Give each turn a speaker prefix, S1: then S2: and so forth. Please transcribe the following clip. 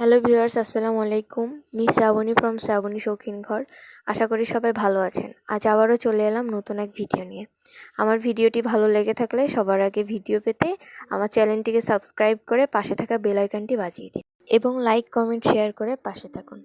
S1: Hello viewers আসসালামু আলাইকুম। Me Shrabani from Shrabani শৌখিন ঘর। আশা করি সবাই ভালো আছেন। আজ আবারও চলে এলাম নতুন এক ভিডিও নিয়ে। আমার ভিডিওটি ভালো লেগে থাকলে সবার আগে ভিডিও পেতে আমার চ্যানেলটিকে সাবস্ক্রাইব করে পাশে থাকা বেল আইকনটি বাজিয়ে দিন। এবং লাইক কমেন্ট শেয়ার করে পাশে থাকুন।